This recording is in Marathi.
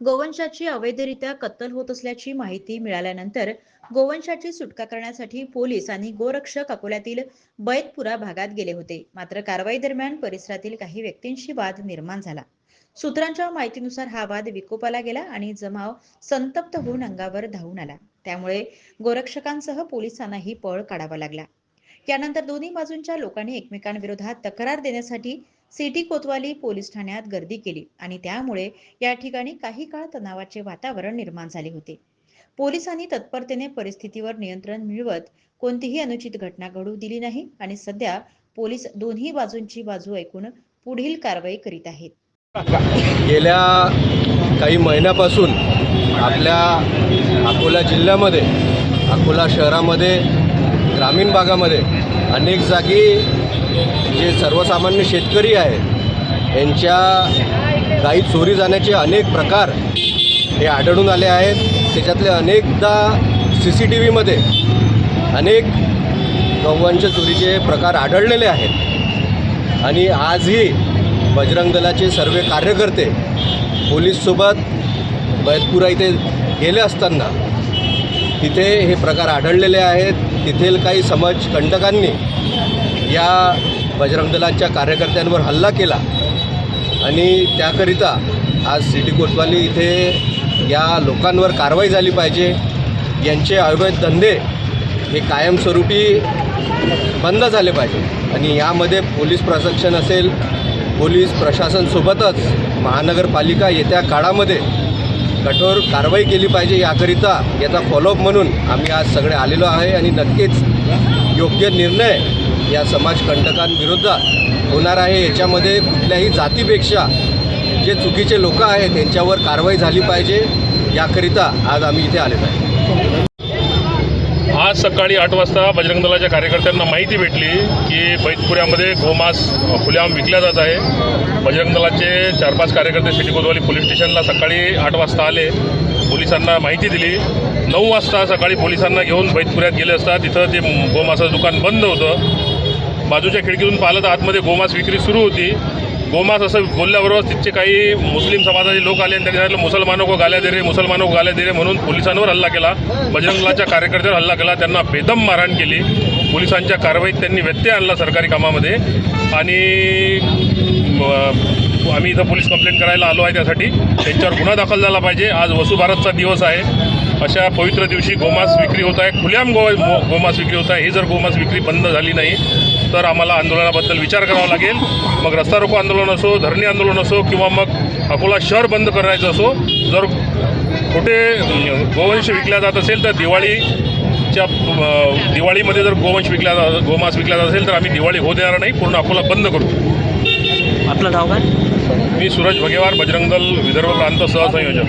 गोवंशाची अवैधरित्या कत्तल होत असल्याची माहिती मिळाल्यानंतर गोवंशाची सुटका करण्यासाठी पोलीस आणि गोरक्षक अकोल्यातील बैतपुरा भागात गेले होते. मात्र कारवाई दरम्यान परिसरातील काही व्यक्तींशी वाद निर्माण झाला. सूत्रांच्या माहितीनुसार हा वाद विकोपाला गेला आणि जमाव संतप्त होऊन अंगावर धावून आला. त्यामुळे गोरक्षकांसह पोलिसांनाही पळ काढावा लागला. यानंतर दोन्ही बाजूंच्या लोकांनी एकमेकांविरोधात तक्रार देण्यासाठी सिटी कोतवाली पोलीस ठाण्यात गर्दी केली आणि त्यामुळे या ठिकाणी काही काळ तणावाचे वातावरण निर्माण झाले होते. पोलिसांनी तत्परतेने परिस्थितीवर नियंत्रण मिळवत कोणतीही अनुचित घटना घडू दिली नाही आणि सध्या पोलीस दोन्ही बाजूंची बाजू ऐकून पुढील कारवाई करीत आहेत. गेल्या काही महिन्यापासून आपल्या अकोला जिल्ह्यामध्ये अकोला शहरामध्ये ग्रामीण भागामध्ये अनेक जागी जे सर्वसामान्य शेतकरी आहेत यांच्या गाई चोरी जाण्याचे अनेक प्रकार हे आढळून आले आहेत. त्याच्यातले अनेकदा सी सी टी व्हीमध्ये अनेक गव्हांच्या चोरीचे प्रकार आढळलेले आहेत. आणि आजही बजरंग दलाचे सर्व कार्यकर्ते पोलीससोबत बैतपुरा इथे गेले असताना तिथे हे प्रकार आढळलेले आहेत. तिथेल काही समाज कंटकांनी या बजरंग दलाच्या कार्यकर्त्यांवर हल्ला केला. आणि त्याकरिता आज सिटी कोतवाली इथे या लोकांवर कारवाई झाली पाहिजे. यांचे अवैध धंदे हे कायमस्वरूपी बंद झाले पाहिजे. आणि यामध्ये पोलीस प्रशासन असेल पोलीस प्रशासनसोबतच महानगरपालिका येत्या काळामध्ये कठोर कारवाई केली पाहिजे. याकरिता याचा फॉलोअप म्हणून आम्ही आज सगळे आलेलो आहे आणि नक्कीच योग्य निर्णय या समाजकंटकांविरोधात होणार आहे. याच्यामध्ये कुठल्याही जातीपेक्षा जे चुकीचे लोक आहेत त्यांच्यावर कारवाई झाली पाहिजे. याकरिता आज आम्ही इथे आलेलो आहे. आज सकाळी आठ वाजता बजरंग दलाच्या कार्यकर्त्यांना माहिती भेटली की बैतपुऱ्यामध्ये गोमास खुल्याम विकल्या जात आहे. बजरंग दलाचे चार पाच कार्यकर्ते सिटी कोतवाली पोलीस स्टेशनला सकाळी आठ वाजता आले. पोलिसांना माहिती दिली. नऊ वाजता सकाळी पोलिसांना घेऊन बैतपुऱ्यात गेले असता तिथं ते गोमासाचं दुकान बंद होतं. बाजूच्या खिडकीतून पाहिलं तर आतमध्ये गोमांस विक्री सुरू होती. गोमास असं बोलल्याबरोबर तिथचे काही मुस्लिम समाजाचे लोक आले आणि त्यांनी सांगितलं मुसलमानो को गाल्या दे रे मुसलमानो को गाल्या दे रे म्हणून पोलिसांवर हल्ला केला. बजरंगलाच्या कार्यकर्त्यावर हल्ला केला. त्यांना बेदम मारहाण केली. पोलिसांच्या कारवाईत त्यांनी व्यत्यय आणला सरकारी कामामध्ये. आणि आम्ही इथं पोलीस कंप्लेंट करायला आलो आहे त्यासाठी. त्यांच्यावर गुन्हा दाखल झाला पाहिजे. आज वसुभारतचा दिवस आहे. अशा पवित्र दिवशी गोमांस विक्री होत आहे. खुल्याम गो गोमास विक्री होत आहे. ही जर गोमांस विक्री बंद झाली नाही तर आम्हाला आंदोलनाबद्दल विचार करावा लागेल. मग रस्ता रोको आंदोलन असो धरणी आंदोलन असो किंवा मग अकोला शहर बंद करायचं असो जर कुठे गोवंश विकला जात असेल तर दिवाळीच्या अं, दिवाळीमध्ये जर गोवंश विकला जा गोमांस विकला जात असेल तर आम्ही दिवाळी होऊ देणार नाही पूर्ण अकोला बंद करू. आपलं नाव काय? मी सूरज भगेवार बजरंग दल विदर्भ प्रांत सहसंयोजक.